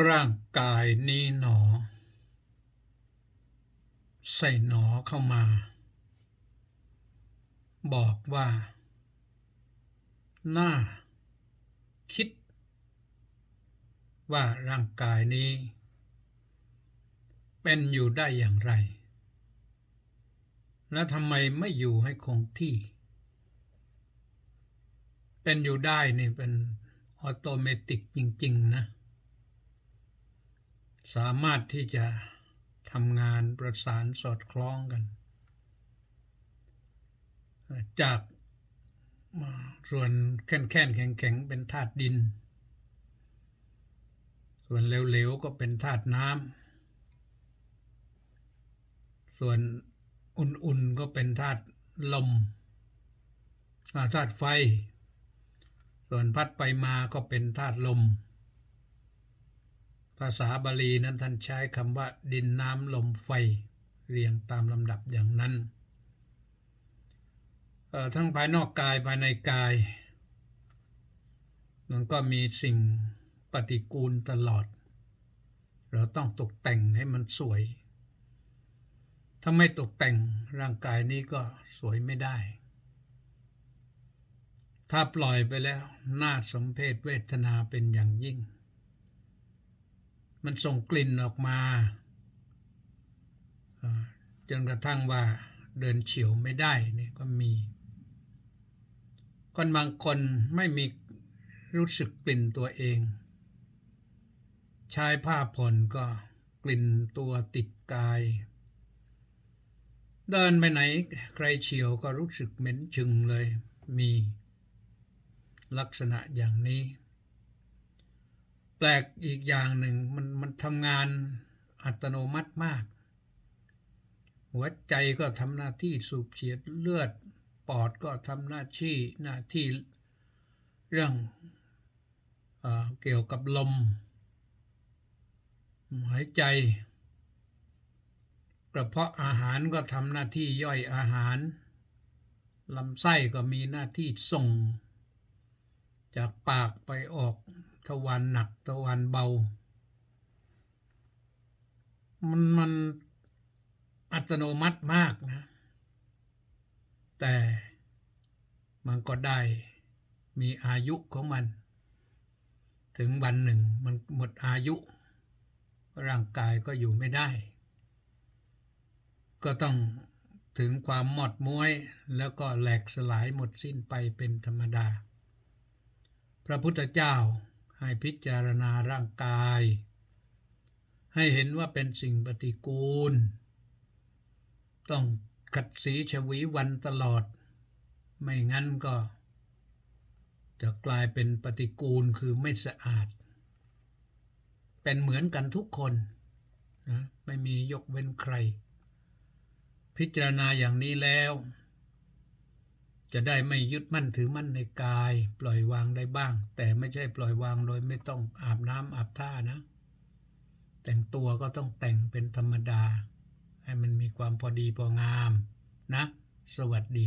ร่างกายนี้หนอ ใส่หนอเข้ามาบอกว่าน่าคิด ว่าร่างกายนี้ เป็นอยู่ได้อย่างไร และทำไมไม่อยู่ให้คงที่ เป็นอยู่ได้นี่เป็นออโตเมติกจริง ๆ นะ สามารถที่จะทำงานประสานสอดคล้องกัน จากส่วนแข็งแข็งแข็งแข็งๆเป็นธาตุดิน ส่วนเหลวๆก็เป็นธาตุน้ำส่วนอุ่นๆก็เป็นธาตุลมธาตุไฟ ส่วนพัดไปมาก็เป็นธาตุลมาษาบาลีนั้นท่านใช้คำว่าดินน้ำลมไฟเรียงตามลำดับอย่างนั้นทั้งภายนอกกายภายในกาย มันก็มีสิ่งปฏิกูลตลอด เราต้องตกแต่งให้มันสวย ถ้าไม่ตกแต่งร่างกายนี้ก็สวยไม่ได้ ถ้าปล่อยไปแล้วน่าสมเพศเวทนาเป็นอย่างยิ่ง มันส่งกลิ่นออกมา จนกระทั่งว่าเดินเฉียวไม่ได้เนี่ยก็มี คนบางคนไม่มีรู้สึกกลิ่นตัวเอง ใช้ผ้าผ่อนก็กลิ่นตัวติดกาย เดินไปไหนใครเฉียวก็รู้สึกเหม็นชึงเลยมีลักษณะอย่างนี้ แปลกอีกอย่างหนึ่งมันมันทำงานอัตโนมัติมาก หัวใจก็ทำหน้าที่สูบฉีดเลือด ปอดก็ทำหน้าที่หน้าที่เรื่องเอเกี่ยวกับลม หายใจกระเพาะอาหารก็ทำหน้าที่ย่อยอาหารลำไส้ก็มีหน้าที่ส่ง จากปากไปออก ทวารหนักทวารเบา มันมันอัตโนมัติมากนะ แต่มันก็ได้มีอายุของมัน ถึงวันหนึ่งมันหมดอายุ ร่างกายก็อยู่ไม่ได้ ก็ต้องถึงความหมดม้วยแล้วก็แหลกสลายหมดสิ้นไปเป็นธรรมดา พระพุทธเจ้า ให้พิจารณาร่างกาย ให้เห็นว่าเป็นสิ่งปฏิกูล ต้องขัดสีชวีวันตลอด ไม่งั้นก็ จะกลายเป็นปฏิกูลคือไม่สะอาด เป็นเหมือนกันทุกคนนะไม่มียกเว้นใคร พิจารณาอย่างนี้แล้ว จะได้ไม่ยึดมั่นถือมั่นในกาย ปล่อยวางได้บ้าง แต่ไม่ใช่ปล่อยวางโดยไม่ต้องอาบน้ำอาบท่านะ แต่งตัวก็ต้องแต่งเป็นธรรมดา ให้มันมีความพอดีพองามนะ สวัสดี